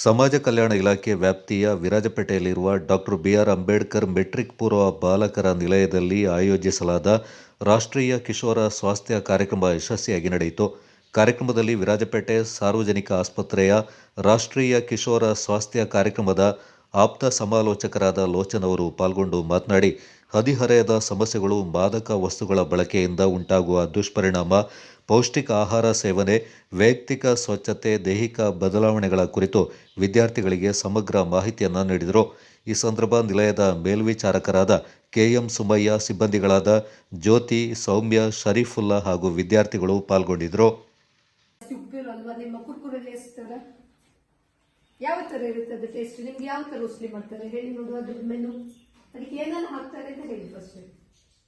ಸಮಾಜ ಕಲ್ಯಾಣ ಇಲಾಖೆ ವ್ಯಾಪ್ತಿಯ ವಿರಾಜಪೇಟೆಯಲ್ಲಿರುವ doctor B R Ambedkar matric ಪೂರ್ವ ಬಾಲಕರ ನಿಲಯದಲ್ಲಿ ಆಯೋಜಿಸಲಾದ ರಾಷ್ಟ್ರೀಯ ಕಿಶೋರ ಸ್ವಾಸ್ಥ್ಯ ಕಾರ್ಯಕ್ರಮ ಯಶಸ್ವಿಯಾಗಿ ನಡೆಯಿತು. ಕಾರ್ಯಕ್ರಮದಲ್ಲಿ ವಿರಾಜಪೇಟೆ ಸಾರ್ವಜನಿಕ ಆಸ್ಪತ್ರೆಯ ರಾಷ್ಟ್ರೀಯ ಕಿಶೋರ ಸ್ವಾಸ್ಥ್ಯ ಕಾರ್ಯಕ್ರಮದ ಆಪ್ತ ಸಮಾಲೋಚಕರಾದ ಲೋಚನ್ ಅವರು ಪಾಲ್ಗೊಂಡು ಮಾತನಾಡಿ, ಹದಿಹರೆಯದ ಸಮಸ್ಯೆಗಳು ಮಾದಕ ವಸ್ತುಗಳ ಬಳಕೆಯಿಂದ ಉಂಟಾಗುವ ದುಷ್ಪರಿಣಾಮ ಪೌಷ್ಟಿಕ ಆಹಾರ ಸೇವನೆ, ವೈಯಕ್ತಿಕ ಸ್ವಚ್ಛತೆ, ದೈಹಿಕ ಬದಲಾವಣೆಗಳ ಕುರಿತು ವಿದ್ಯಾರ್ಥಿಗಳಿಗೆ ಸಮಗ್ರ ಮಾಹಿತಿಯನ್ನು ನೀಡಿದರು. ಈ ಸಂದರ್ಭ ನಿಲಯದ ಮೇಲ್ವಿಚಾರಕರಾದ ಕೆಎಂ ಸುಮಯ್ಯ, ಸಿಬ್ಬಂದಿಗಳಾದ ಜ್ಯೋತಿ, ಸೌಮ್ಯ, ಶರೀಫುಲ್ಲಾ ಹಾಗೂ ವಿದ್ಯಾರ್ಥಿಗಳು ಪಾಲ್ಗೊಂಡಿದ್ದರು. ಯಾವ ತರ ಇರುತ್ತೆ ಅದು ಟೇಸ್ಟ್ ನಿಮ್ಗೆ ಯಾವ ಥರ ಉಸ್ಲಿ ಮಾಡ್ತಾರೆ? ಹೇಳಿ ನೋಡು, ಅದ್ರ ಮೆನು ಅದಕ್ಕೆ ಏನೆಲ್ಲ ಹಾಕ್ತಾರೆ ಅಂತ ಹೇಳಿ ಫಸ್ಟ್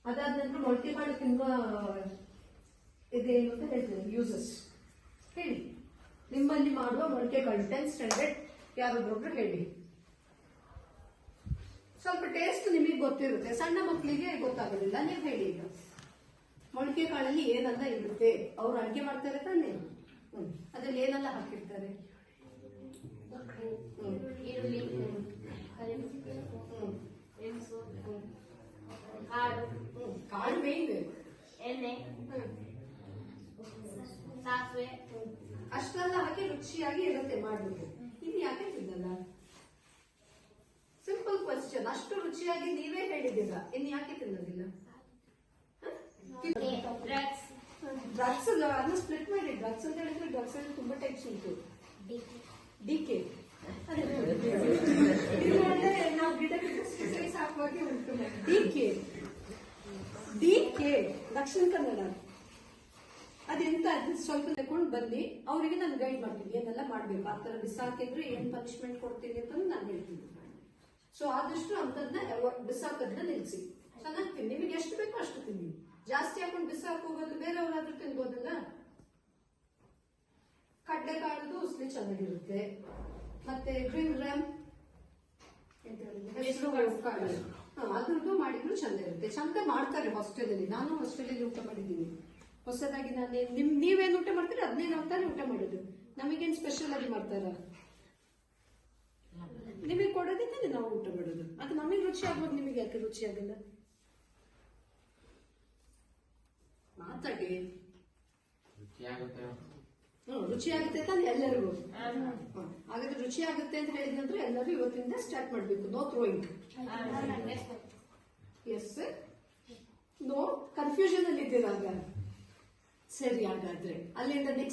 ಅದಾದ ನಂತರ ಮೊಳಕೆ ಮಾಡಿ ತಿನ್ನುವ ಇದೇನು ಅಂತ ಹೇಳ್ತೇನೆ ಯೂಸಸ್ ಹೇಳಿ. ನಿಮ್ಮಲ್ಲಿ ಮಾಡುವ ಮೊಳಕೆ ಕಾಳು ಟೆನ್ ಸ್ಟ್ಯಾಂಡರ್ಡ್ ಯಾರೊಬ್ಬರೊಬ್ರು ಹೇಳಿ. ಸ್ವಲ್ಪ ಟೇಸ್ಟ್ ನಿಮಗೆ ಗೊತ್ತಿರುತ್ತೆ. ಸಣ್ಣ ಮಕ್ಕಳಿಗೆ ಗೊತ್ತಾಗೋದಿಲ್ಲ. ನೀವು ಹೇಳಿ ಈಗ. ಮೊಳಕೆ ಕಾಳಲ್ಲಿ ಏನೆಲ್ಲ ಇರುತ್ತೆ? ಅವ್ರು ಅಡುಗೆ ಮಾಡ್ತಾರೆ ತಾನೇ? ಹ್ಞೂ ಅದ್ರಲ್ಲಿ ಏನೆಲ್ಲ ಹಾಕಿರ್ತಾರೆ? ರುಚಿಯಾಗಿ ಇರುತ್ತೆ ಮಾಡ್ಬಿಟ್ಟು. ಇನ್ ಯಾಕೆ ತಿನ್ನಲ್ಲ ಸಿಂಪಲ್ ಕ್ವಶನ್ ಅಷ್ಟು ರುಚಿಯಾಗಿ ನೀವೇ ಹೇಳಿದ್ದೀರ. ಇನ್ ಯಾಕೆ ತಿನ್ನೋದಿಲ್ಲ? ಡ್ರಗ್ಸ್ ಅದನ್ನ ಸ್ಪ್ಲಿಟ್ ಮಾಡಿ. ಡ್ರಗ್ಸ್ ಅಂತ ಹೇಳಿದ್ರೆ ಡ್ರಗ್ಸ್ ಅಲ್ಲಿ ತುಂಬಾ ಟೈಪ್ಸ್ ಉಂಟು. ಡಿ ಕೆ ನಾವು ಗಿಡ ಎಕ್ಸರ್ಸೈಸ್ ಹಾಕುವಾಗೆ ಉಂಟು. D K D K Dakshina Kannada. ಅದೆಂತ ಅದು ಸ್ವಲ್ಪ ತಗೊಂಡು ಬನ್ನಿ. ಅವರಿಗೆ ನಾನು ಗೈಡ್ ಮಾಡ್ತೀನಿ. ಏನೆಲ್ಲ ಮಾಡ್ಬೇಕು? ಆ ತರ ಬಿಸಾಕಿದ್ರೆ ಏನ್ ಪನಿಷ್ಮೆಂಟ್ ಕೊಡ್ತೀನಿ ಅಂತ ನಾನು ಹೇಳ್ತೀನಿ. ಸೊ ಆದಷ್ಟು ಅಂತದ್ನ ಬಿಸಾಕದ್ನ ನಿಲ್ಸಿ. ಚೆನ್ನಾಗಿ ತಿನ್ನಿ. ನಿಮಗೆ ಎಷ್ಟು ಬೇಕೋ ಅಷ್ಟು ತಿನ್ನಿ. ಜಾಸ್ತಿ ಹಾಕೊಂಡು ಬಿಸಾಕ್ ಹೋಗೋದು ಬೇರೆಯವರಾದ್ರೂ ತಿನ್ಬೋದಲ್ಲ? ಕಡ್ಲೆಕಾಳದು ಉಸ್ಲಿ ಚೆನ್ನಾಗಿರುತ್ತೆ. ಮತ್ತೆ ಗ್ರೀನ್ ಹಾ, ಅದ್ರದ್ದು ಮಾಡಿದ್ರು ಚಂದ ಇರುತ್ತೆ ಚಂದ ಮಾಡ್ತಾರೆ ಹಾಸ್ಟೆಲಲ್ಲಿ ನಾನು ಹಾಸ್ಟೆಲಲ್ಲಿ ಊಟ ಮಾಡಿದ್ದೀನಿ ಹೊಸದಾಗಿ ನಾನು ನಿಮ್ ನೀವೇನು ಊಟ ಮಾಡ್ತೀರಿ? ಅದನ್ನೇ ನಾವು ತಾನೇ ಊಟ ಮಾಡೋದು. ನಮಗೇನು ಸ್ಪೆಷಲ್ ಆಗಿ ಮಾಡ್ತಾರ? ನಿಮಗೆ ಕೊಡೋದಿದ್ದಾನೆ ನಾವು ಊಟ ಮಾಡೋದು. ಅದು ನಮಗೆ ರುಚಿ ಆಗ್ಬೋದು ನಿಮಗೆ ಯಾಕೆ ರುಚಿ ಆಗಲ್ಲ? ಮಾತಾಡಿ. ಹ್ಮ್ ರುಚಿ ಆಗುತ್ತೆ ತಾನೆ ಎಲ್ಲರಿಗೂ. ಹಾಗಾದ್ರೆ ರುಚಿ ಆಗುತ್ತೆ ಅಂತ ಹೇಳಿದ್ರೆ ಎಲ್ಲರೂ ಇವತ್ತಿಂದ ಸ್ಟಾರ್ಟ್ ಮಾಡ್ಬೇಕು. No throwing yes no confusion ಅಲ್ಲಿ ಇದ್ದೀರಾಗ ಸರಿ ಹಾಗಾದ್ರೆ. ಅಲ್ಲಿಂದ ನೆಕ್ಸ್ಟ್